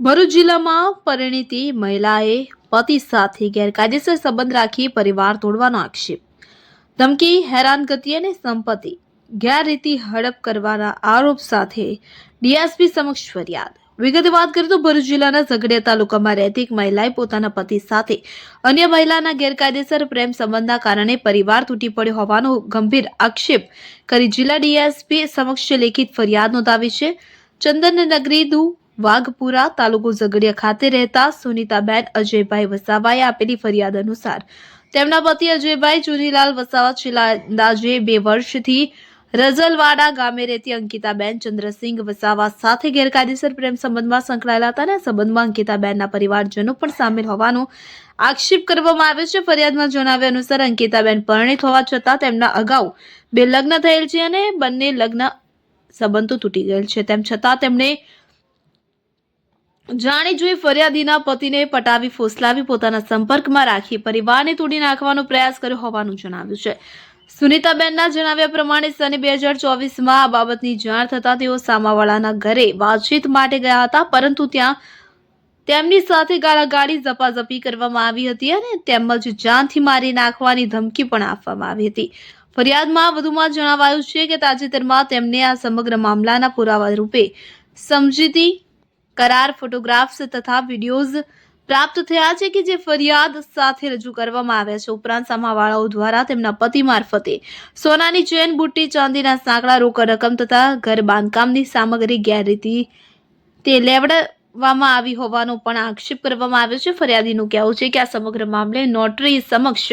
ભરૂચ જિલ્લામાં પરિણીતી મહિલાએ પતિ સાથે ગેરકાયદેસર સંબંધ રાખી પરિવાર તોડવાનો આક્ષેપ. ધમકી, હેરાનગતિ અને સંપત્તિ, ગેરરીતિ હડપ કરવાના આરોપ સાથે ડીએસપી સમક્ષ ફરિયાદ. વિગતે વાત કરીએ તો ભરૂચ જિલ્લાના ઝઘડિયા તાલુકામાં રહેતી એક મહિલાએ પોતાના પતિ સાથે અન્ય મહિલાના ગેરકાયદેસર પ્રેમ સંબંધના કારણે પરિવાર તૂટી પડ્યો હોવાનો ગંભીર આક્ષેપ કરી જિલ્લા ડીએસપી સમક્ષ લેખિત ફરિયાદ નોંધાવી છે. ચંદનનગરી દુ વાઘપુરા તાલુકો ઝઘડિયા ખાતે રહેતા સુનીતાબેન અજયભાઈ વસાવાએ આપેલી ફરિયાદ અનુસાર તેમના પતિ અજયભાઈ ચુનીલાલ વસાવા છેલ્લા અંદાજે બે વર્ષથી રઝલવાડા ગામે રહેતી અંકિતાબેન ચંદ્રસિંહ વસાવા સાથે ગેરકાયદેસર પ્રેમ સંબંધમાં સંકળાયેલા હતા અને સંબંધમાં અંકિતાબેનના પરિવારજનો પણ સામેલ હોવાનો આક્ષેપ કરવામાં આવ્યો છે. ફરિયાદમાં જણાવ્યા અનુસાર અંકિતાબેન પરણિત હોવા છતાં તેમના અગાઉ બે લગ્ન થયેલ છે અને બંને લગ્ન સંબંધો તૂટી ગયેલ છે. તેમ છતાં તેમણે જાણી જોઈ ફરિયાદીના પતિને પટાવી, ફોસલાવી, પોતાના સંપર્કમાં રાખી, પરિવારને તોડી નાખવાનો પ્રયાસ કર્યો હોવાનું જણાવ્યું છે. સુનીતાબેનના જણાવ્યા પ્રમાણે સને બે હજાર ચોવીસમાં આ બાબતની જાણ થતાં તેઓ સામાવાળાના ઘરે વાતચીત માટે ગયા હતા, પરંતુ ત્યાં તેમની સાથે ગાળાગાળી ઝપાઝપી કરવામાં આવી હતી અને તેમજ જાનથી મારી નાખવાની ધમકી પણ આપવામાં આવી હતી. ફરિયાદમાં વધુમાં જણાવાયું છે કે તાજેતરમાં તેમને આ સમગ્ર મામલાના પુરાવા રૂપે સમજીતી કરાર ફોટોગ્રાફ્સ તથા વિડીયોઝ પ્રાપ્ત થયા છે કે જે ફરિયાદ સાથે રજૂ કરવામાં આવ્યા છે. ઉપરાંત સામાવાળાઓ દ્વારા તેમના પતિ મારફતે સોનાની ચેન, બુટ્ટી, ચાંદીના સાંકડા, રોકડ રકમ તથા ઘર બાંધકામની સામગ્રી ગેરરીતિ તે લેવડવામાં આવી હોવાનો પણ આક્ષેપ કરવામાં આવ્યો છે. ફરિયાદીનું કહેવું છે કે આ સમગ્ર મામલે નોટરી સમક્ષ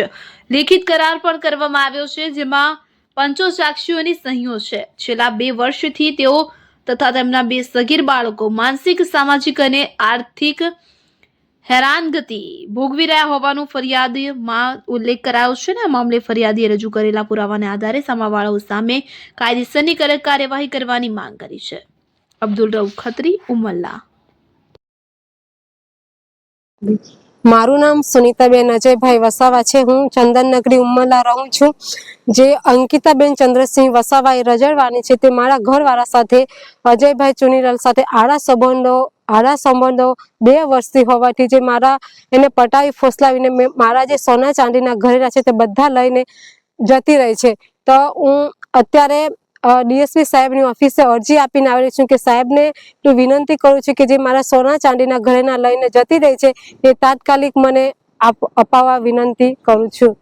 લેખિત કરાર પણ કરવામાં આવ્યો છે, જેમાં પંચો સાક્ષીઓની સહીઓ છે. છેલ્લા બે વર્ષથી તેઓ તથા તેમના બે સગીર બાળકો માનસિક, સામાજિક અને આર્થિક હેરાનગતિ ભોગવી રહ્યા હોવાનું ફરિયાદમાં ઉલ્લેખ કરાયો છે ને આ મામલે ફરિયાદીએ રજૂ કરેલા પુરાવાને આધારે સામાવાળાઓ સામે કાયદેસરની કાર્યવાહી કરવાની માંગ કરી છે. અબ્દુલ રઉ ખત્રી, ઉમલ્લા. મારું નામ સુનીતાબેન અજયભાઈ વસાવા છે. હું ચંદનનગરી ઉમરલા રહું છું. જે અંકિતાબેન ચંદ્રસિંહ વસાવા એ રજળવાની છે તે મારા ઘરવાળા સાથે, અજયભાઈ ચુનીલાલ સાથે આડા સંબંધો આડા સંબંધો બે વર્ષથી હોવાથી જે મારા એને પટાવી ફોસલાવીને મેં, મારા જે સોના ચાંદીના ઘરેલા છે તે બધા લઈને જતી રહી છે. તો હું અત્યારે ડીએસપી સાહેબની ઓફિસે અરજી આપીને આવેલી છું કે સાહેબને હું વિનંતી કરું છું કે જે મારા સોના ચાંદીના ઘરેના લઈને જતી રહી છે, એ તાત્કાલિક મને આપ, અપાવવા વિનંતી કરું છું.